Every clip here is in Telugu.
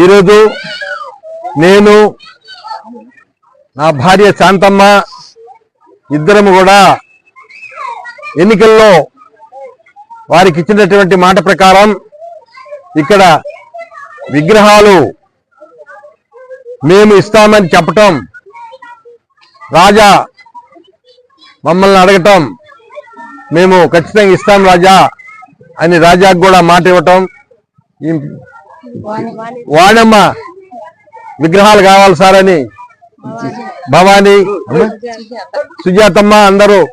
ఈరోజు నేను నా భార్య శాంతమ్మ ఇద్దరము కూడా ఎన్నికల్లో వారికి ఇచ్చినటువంటి మాట ప్రకారం ఇక్కడ విగ్రహాలు మేము ఇస్తామని చెప్పటం రాజా మమ్మల్ని అడగటం మేము ఖచ్చితంగా ఇస్తాం రాజా అని రాజాకు కూడా మాట ఇవ్వటం వాణమ్మ విగ్రహాలు కావాలి సార్ అని. భవానీ సుజాతమ్మ అందరూ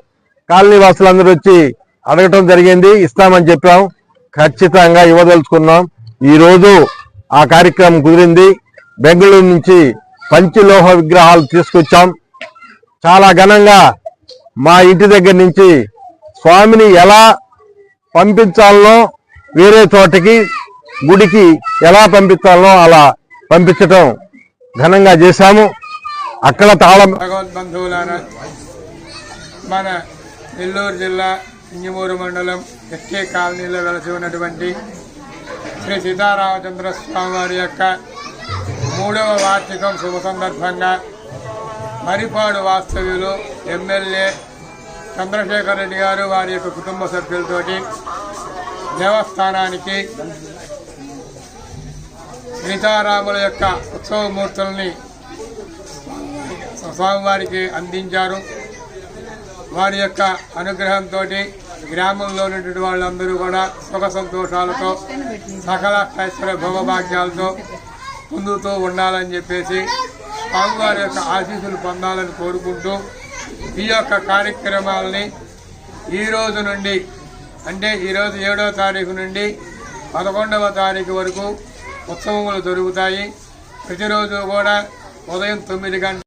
కాలనీ వాసులు అందరూ వచ్చి అడగటం జరిగింది. ఇస్తామని చెప్పాం. ఖచ్చితంగా ఇవ్వదలుచుకున్నాం. ఈరోజు ఆ కార్యక్రమం కుదిరింది. బెంగళూరు నుంచి పంచలోహ విగ్రహాలు తీసుకొచ్చాం. చాలా ఘనంగా మా ఇంటి దగ్గర నుంచి స్వామిని ఎలా పంపించాలనో వేరే చోటకి గుడికి ఎలా పంపించాలో అలా పంపించటం ఘనంగా చేశాము. అక్కడ తాళం భగవద్బంధువులారా మన నెల్లూరు జిల్లా ఇంజమూరు మండలం ఎస్కే కాలనీలో వెలసి ఉన్నటువంటి శ్రీ సీతారామచంద్ర స్వామి వారి యొక్క మూడవ వార్షికం శుభ సందర్భంగా మరిపాడు వాస్తవ్యులు ఎమ్మెల్యే చంద్రశేఖర్ రెడ్డి గారు వారి యొక్క కుటుంబ సభ్యులతోటి దేవస్థానానికి సీతారాముల యొక్క ఉత్సవమూర్తుల్ని స్వామివారికి అందించారు. వారి యొక్క అనుగ్రహంతో గ్రామంలో ఉన్నటువంటి వాళ్ళందరూ కూడా సుఖ సంతోషాలతో సకల ఐశ్వర్య భోగభాగ్యాలతో పొందుతూ ఉండాలని చెప్పేసి స్వామివారి యొక్క ఆశీస్సులు పొందాలని కోరుకుంటూ ఈ యొక్క కార్యక్రమాలని ఈ రోజు నుండి అంటే ఈరోజు ఏడవ తారీఖు నుండి పదకొండవ తారీఖు వరకు ఉత్సవములు జరుగుతాయి. ప్రతిరోజు కూడా ఉదయం తొమ్మిది గంటల